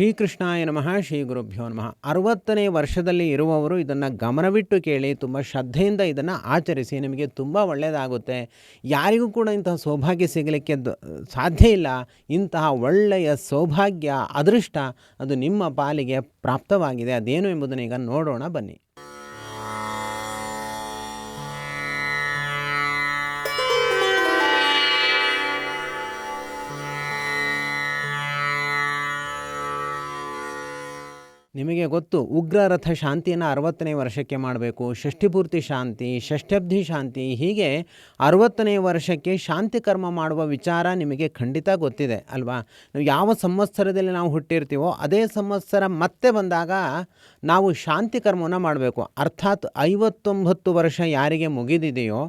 ಶ್ರೀಕೃಷ್ಣಾಯ ನಮಃ, ಶ್ರೀ ಗುರುಭ್ಯೋ ನಮಃ. ಅರವತ್ತನೇ ವರ್ಷದಲ್ಲಿ ಇರುವವರು ಇದನ್ನು ಗಮನವಿಟ್ಟು ಕೇಳಿ, ತುಂಬ ಶ್ರದ್ಧೆಯಿಂದ ಇದನ್ನು ಆಚರಿಸಿ ನಿಮಗೆ ತುಂಬ ಒಳ್ಳೆಯದಾಗುತ್ತೆ. ಯಾರಿಗೂ ಕೂಡ ಇಂತಹ ಸೌಭಾಗ್ಯ ಸಿಗಲಿಕ್ಕೆ ಸಾಧ್ಯ ಇಲ್ಲ. ಇಂತಹ ಒಳ್ಳೆಯ ಸೌಭಾಗ್ಯ, ಅದೃಷ್ಟ ಅದು ನಿಮ್ಮ ಪಾಲಿಗೆ ಪ್ರಾಪ್ತವಾಗಿದೆ. ಅದೇನು ಎಂಬುದನ್ನು ಈಗ ನೋಡೋಣ ಬನ್ನಿ. ನಿಮಗೆ ಗೊತ್ತು, ಉಗ್ರರಥ ಶಾಂತಿಯನ್ನು ಅರವತ್ತನೇ ವರ್ಷಕ್ಕೆ ಮಾಡಬೇಕು. ಷಷ್ಠಿಪೂರ್ತಿ ಶಾಂತಿ, ಷಷ್ಠಬ್ಧಿ ಶಾಂತಿ, ಹೀಗೆ ಅರವತ್ತನೇ ವರ್ಷಕ್ಕೆ ಶಾಂತಿ ಕರ್ಮ ಮಾಡುವ ವಿಚಾರ ನಿಮಗೆ ಖಂಡಿತ ಗೊತ್ತಿದೆ, ಅಲ್ವಾ? ನಾವು ಯಾವ ಸಂವತ್ಸರದಲ್ಲಿ ನಾವು ಹುಟ್ಟಿರ್ತೀವೋ, ಅದೇ ಸಂವತ್ಸರ ಮತ್ತೆ ಬಂದಾಗ ನಾವು ಶಾಂತಿ ಕರ್ಮವನ್ನು ಮಾಡಬೇಕು. ಅರ್ಥಾತ್ ಐವತ್ತೊಂಬತ್ತು ವರ್ಷ ಯಾರಿಗೆ ಮುಗಿದಿದೆಯೋ,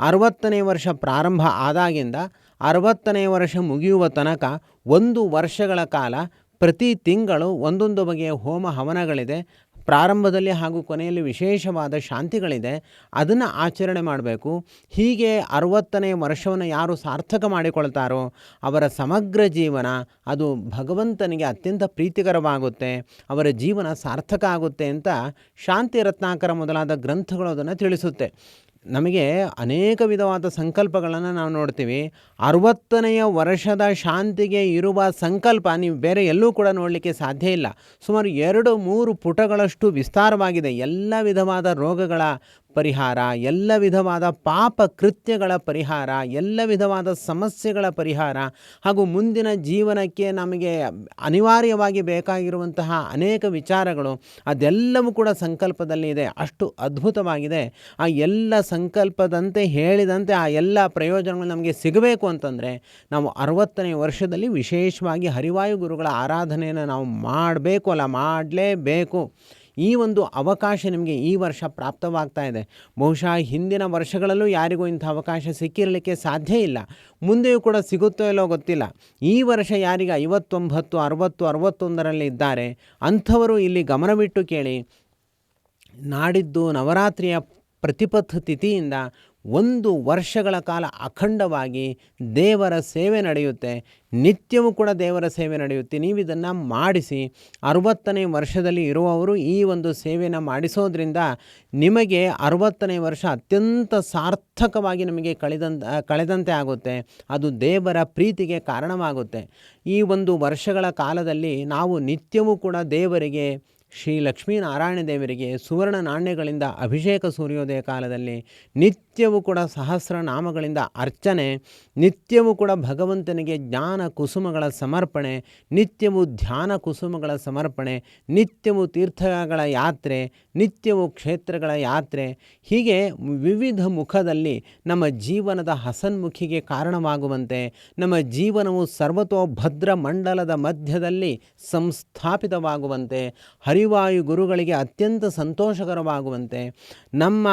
ಅರವತ್ತನೇ ವರ್ಷ ಪ್ರಾರಂಭ ಆದಾಗಿಂದ ಅರವತ್ತನೇ ವರ್ಷ ಮುಗಿಯುವ ತನಕ ಒಂದು ವರ್ಷಗಳ ಕಾಲ ಪ್ರತಿ ತಿಂಗಳು ಒಂದೊಂದು ಬಗೆಯ ಹೋಮ ಹವನಗಳಿದೆ. ಪ್ರಾರಂಭದಲ್ಲಿ ಹಾಗೂ ಕೊನೆಯಲ್ಲಿ ವಿಶೇಷವಾದ ಶಾಂತಿಗಳಿದೆ. ಅದನ್ನು ಆಚರಣೆ ಮಾಡಬೇಕು. ಹೀಗೆ ಅರವತ್ತನೇ ವರ್ಷವನ್ನು ಯಾರು ಸಾರ್ಥಕ ಮಾಡಿಕೊಳ್ತಾರೋ ಅವರ ಸಮಗ್ರ ಜೀವನ ಅದು ಭಗವಂತನಿಗೆ ಅತ್ಯಂತ ಪ್ರೀತಿಕರವಾಗುತ್ತೆ. ಅವರ ಜೀವನ ಸಾರ್ಥಕ ಆಗುತ್ತೆ ಅಂತ ಶಾಂತಿ ರತ್ನಾಕರ ಮೊದಲಾದ ಗ್ರಂಥಗಳು ಅದನ್ನು ತಿಳಿಸುತ್ತೆ. ನಮಗೆ ಅನೇಕ ವಿಧವಾದ ಸಂಕಲ್ಪಗಳನ್ನು ನಾವು ನೋಡ್ತೀವಿ. ಅರವತ್ತನೆಯ ವರ್ಷದ ಶಾಂತಿಗೆ ಇರುವ ಸಂಕಲ್ಪ ನೀವು ಬೇರೆ ಎಲ್ಲೂ ಕೂಡ ನೋಡಲಿಕ್ಕೆ ಸಾಧ್ಯ ಇಲ್ಲ. ಸುಮಾರು ಎರಡು ಮೂರು ಪುಟಗಳಷ್ಟು ವಿಸ್ತಾರವಾಗಿದೆ. ಎಲ್ಲ ವಿಧವಾದ ರೋಗಗಳ ಪರಿಹಾರ, ಎಲ್ಲ ವಿಧವಾದ ಪಾಪ ಕೃತ್ಯಗಳ ಪರಿಹಾರ, ಎಲ್ಲ ವಿಧವಾದ ಸಮಸ್ಯೆಗಳ ಪರಿಹಾರ ಹಾಗೂ ಮುಂದಿನ ಜೀವನಕ್ಕೆ ನಮಗೆ ಅನಿವಾರ್ಯವಾಗಿ ಬೇಕಾಗಿರುವಂತಹ ಅನೇಕ ವಿಚಾರಗಳು, ಅದೆಲ್ಲವೂ ಕೂಡ ಸಂಕಲ್ಪದಲ್ಲಿ ಇದೆ. ಅಷ್ಟು ಅದ್ಭುತವಾಗಿದೆ. ಆ ಎಲ್ಲ ಸಂಕಲ್ಪದಂತೆ ಹೇಳಿದಂತೆ ಆ ಎಲ್ಲ ಪ್ರಯೋಜನಗಳು ನಮಗೆ ಸಿಗಬೇಕು ಅಂತಂದರೆ ನಾವು ಅರವತ್ತನೇ ವರ್ಷದಲ್ಲಿ ವಿಶೇಷವಾಗಿ ಹರಿವಾಯು ಗುರುಗಳ ಆರಾಧನೆಯನ್ನು ನಾವು ಮಾಡಬೇಕು ಅಲ್ಲ, ಮಾಡಲೇಬೇಕು. ಈ ಒಂದು ಅವಕಾಶ ನಿಮಗೆ ಈ ವರ್ಷ ಪ್ರಾಪ್ತವಾಗ್ತಾ ಇದೆ. ಬಹುಶಃ ಹಿಂದಿನ ವರ್ಷಗಳಲ್ಲೂ ಯಾರಿಗೂ ಇಂಥ ಅವಕಾಶ ಸಿಕ್ಕಿರಲಿಕ್ಕೆ ಸಾಧ್ಯ ಇಲ್ಲ. ಮುಂದೆಯೂ ಕೂಡ ಸಿಗುತ್ತೋ ಇಲ್ಲೋ ಗೊತ್ತಿಲ್ಲ. ಈ ವರ್ಷ ಯಾರಿಗೆ ಐವತ್ತೊಂಬತ್ತು, ಅರವತ್ತು, ಅರವತ್ತೊಂದರಲ್ಲಿ ಇದ್ದಾರೆ, ಅಂಥವರು ಇಲ್ಲಿ ಗಮನವಿಟ್ಟು ಕೇಳಿ. ನಾಡಿದ್ದು ನವರಾತ್ರಿಯ ಪ್ರತಿಪಥ ತಿಥಿಯಿಂದ ಒಂದು ವರ್ಷಗಳ ಕಾಲ ಅಖಂಡವಾಗಿ ದೇವರ ಸೇವೆ ನಡೆಯುತ್ತೆ. ನಿತ್ಯವೂ ಕೂಡ ದೇವರ ಸೇವೆ ನಡೆಯುತ್ತೆ. ನೀವು ಇದನ್ನು ಮಾಡಿಸಿ ಅರುವತ್ತನೇ ವರ್ಷದಲ್ಲಿ ಇರುವವರು ಈ ಒಂದು ಸೇವೆಯನ್ನು ಮಾಡಿಸೋದ್ರಿಂದ ನಿಮಗೆ ಅರುವತ್ತನೇ ವರ್ಷ ಅತ್ಯಂತ ಸಾರ್ಥಕವಾಗಿ ನಮಗೆ ಕಳೆದಂತ, ಕಳೆದಂತೆ ಆಗುತ್ತೆ. ಅದು ದೇವರ ಪ್ರೀತಿಗೆ ಕಾರಣವಾಗುತ್ತೆ. ಈ ಒಂದು ವರ್ಷಗಳ ಕಾಲದಲ್ಲಿ ನಾವು ನಿತ್ಯವೂ ಕೂಡ ದೇವರಿಗೆ, ಶ್ರೀ ಲಕ್ಷ್ಮೀನಾರಾಯಣ ದೇವರಿಗೆ ಸುವರ್ಣ ನಾಣ್ಯಗಳಿಂದ ಅಭಿಷೇಕ ಸೂರ್ಯೋದಯ ಕಾಲದಲ್ಲಿ ನಿತ್ಯವೂ ಕೂಡ ಸಹಸ್ರನಾಮಗಳಿಂದ ಅರ್ಚನೆ, ನಿತ್ಯವೂ ಕೂಡ ಭಗವಂತನಿಗೆ ಜ್ಞಾನ ಕುಸುಮಗಳ ಸಮರ್ಪಣೆ, ನಿತ್ಯವೂ ಧ್ಯಾನ ಕುಸುಮಗಳ ಸಮರ್ಪಣೆ, ನಿತ್ಯವೂ ತೀರ್ಥಗಳ ಯಾತ್ರೆ, ನಿತ್ಯವೂ ಕ್ಷೇತ್ರಗಳ ಯಾತ್ರೆ. ಹೀಗೆ ವಿವಿಧ ಮುಖದಲ್ಲಿ ನಮ್ಮ ಜೀವನದ ಹಸನ್ಮುಖಿಗೆ ಕಾರಣವಾಗುವಂತೆ ನಮ್ಮ ಜೀವನವು ಸರ್ವತೋಭದ್ರ ಮಂಡಲದ ಮಧ್ಯದಲ್ಲಿ ಸಂಸ್ಥಾಪಿತವಾಗುವಂತೆ, ಹರಿವಾಯು ಗುರುಗಳಿಗೆ ಅತ್ಯಂತ ಸಂತೋಷಕರವಾಗುವಂತೆ, ನಮ್ಮ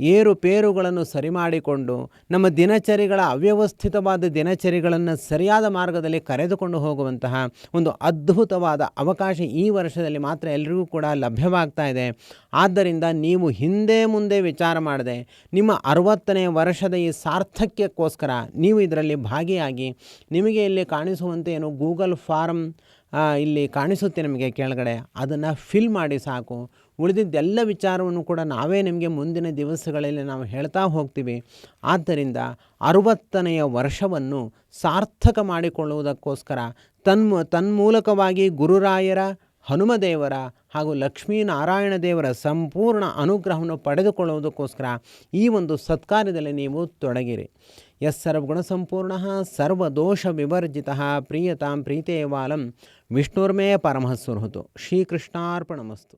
ಏರುಪೇರುಗಳನ್ನು ಸರಿ ಮಾಡಿಕೊಂಡು ನಮ್ಮ ದಿನಚರಿಗಳ ಅವ್ಯವಸ್ಥಿತವಾದ ದಿನಚರಿಗಳನ್ನು ಸರಿಯಾದ ಮಾರ್ಗದಲ್ಲಿ ಕರೆದುಕೊಂಡು ಹೋಗುವಂತಹ ಒಂದು ಅದ್ಭುತವಾದ ಅವಕಾಶ ಈ ವರ್ಷದಲ್ಲಿ ಮಾತ್ರ ಎಲ್ರಿಗೂ ಕೂಡ ಲಭ್ಯವಾಗ್ತಾ ಇದೆ. ಆದ್ದರಿಂದ ನೀವು ಹಿಂದೆ ಮುಂದೆ ವಿಚಾರ ಮಾಡದೆ ನಿಮ್ಮ ಅರವತ್ತನೇ ವರ್ಷದ ಈ ಸಾರ್ಥಕ್ಯಕ್ಕೋಸ್ಕರ ನೀವು ಇದರಲ್ಲಿ ಭಾಗಿಯಾಗಿ ನಿಮಗೆ ಇಲ್ಲಿ ಕಾಣಿಸುವಂತೆ ಏನು ಗೂಗಲ್ ಫಾರ್ಮ್ ಇಲ್ಲಿ ಕಾಣಿಸುತ್ತೆ ನಿಮಗೆ ಕೆಳಗಡೆ. ಅದನ್ನು ಫಿಲ್ ಮಾಡಿ ಸಾಕು. ಉಳಿದಿದ್ದೆಲ್ಲ ವಿಚಾರವನ್ನು ಕೂಡ ನಾವೇ ನಿಮಗೆ ಮುಂದಿನ ದಿವಸಗಳಲ್ಲಿ ನಾವು ಹೇಳ್ತಾ ಹೋಗ್ತೀವಿ. ಆದ್ದರಿಂದ ಅರುವತ್ತನೆಯ ವರ್ಷವನ್ನು ಸಾರ್ಥಕ ಮಾಡಿಕೊಳ್ಳುವುದಕ್ಕೋಸ್ಕರ ತನ್ಮ ತನ್ಮೂಲಕವಾಗಿ ಗುರುರಾಯರ, ಹನುಮದೇವರ ಹಾಗೂ ಲಕ್ಷ್ಮೀನಾರಾಯಣ ದೇವರ ಸಂಪೂರ್ಣ ಅನುಗ್ರಹವನ್ನು ಪಡೆದುಕೊಳ್ಳುವುದಕ್ಕೋಸ್ಕರ ಈ ಒಂದು ಸತ್ಕಾರ್ಯದಲ್ಲಿ ನೀವು ತೊಡಗಿರಿ. यस्सर्वगुणसम्पूर्णः सर्वदोषविवर्जितः प्रीयतां प्रीतेवालं विष्णुर्मे परमसुहृत श्रीकृष्णापणमस्तु